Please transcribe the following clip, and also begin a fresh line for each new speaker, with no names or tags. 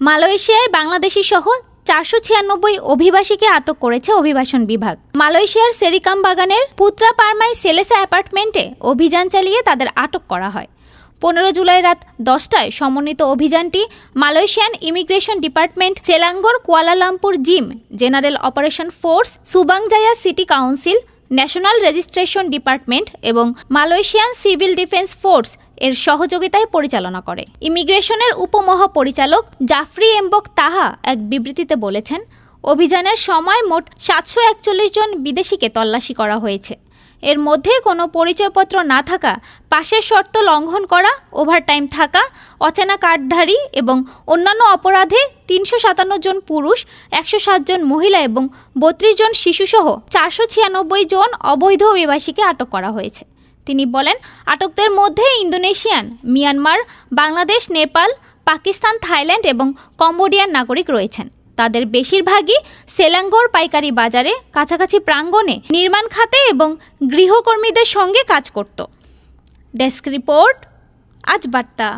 মালয়েশিয়ায় বাংলাদেশি সহ চারশো ছিয়ানব্বই অভিবাসীকে আটক করেছে অভিবাসন বিভাগ। মালয়েশিয়ার সেরিকাম বাগানের পুত্রা পারমাই সেলেসা অ্যাপার্টমেন্টে অভিযান চালিয়ে তাদের আটক করা হয়। পনেরো জুলাই রাত দশটায় সমন্বিত অভিযানটি Malaysian Immigration Department Selangor Kuala Lumpur JIM General Operation Force Subang Jaya City Council National Registration Department এবং মালয়েশিয়ান সিভিল ডিফেন্স ফোর্স এর সহযোগিতায় পরিচালনা করে। ইমিগ্রেশনের উপমহাপরিচালক জাফরি এম্বক তাহা এক বিবৃতিতে বলেছেন, অভিযানের সময় মোট সাতশো একচল্লিশ জন বিদেশিকে তল্লাশি করা হয়েছে। এর মধ্যে কোনো পরিচয়পত্র না থাকা, পাশের শর্ত লঙ্ঘন করা ওভারটাইম থাকা, অচেনা কার্ডধারী এবং অন্যান্য অপরাধে তিনশো সাতান্ন জন পুরুষ, একশো সাত জন মহিলা এবং বত্রিশ জন শিশুসহ চারশো ছিয়ানব্বই জন অবৈধ অভিবাসীকে আটক করা হয়েছে। তিনি বলেন, আটকদের মধ্যে Indonesian, Myanmar, Bangladesh, Nepal, Pakistan, Thailand এবং কম্বোডিয়ান নাগরিক রয়েছেন। তাদের বেশিরভাগই সেলাঙ্গর পাইকারি বাজারে, কাছাকাছি প্রাঙ্গণে নির্মাণ খাতে এবং গৃহকর্মীদের সঙ্গে কাজ করত। ডেস্ক রিপোর্ট, আজ বার্তা।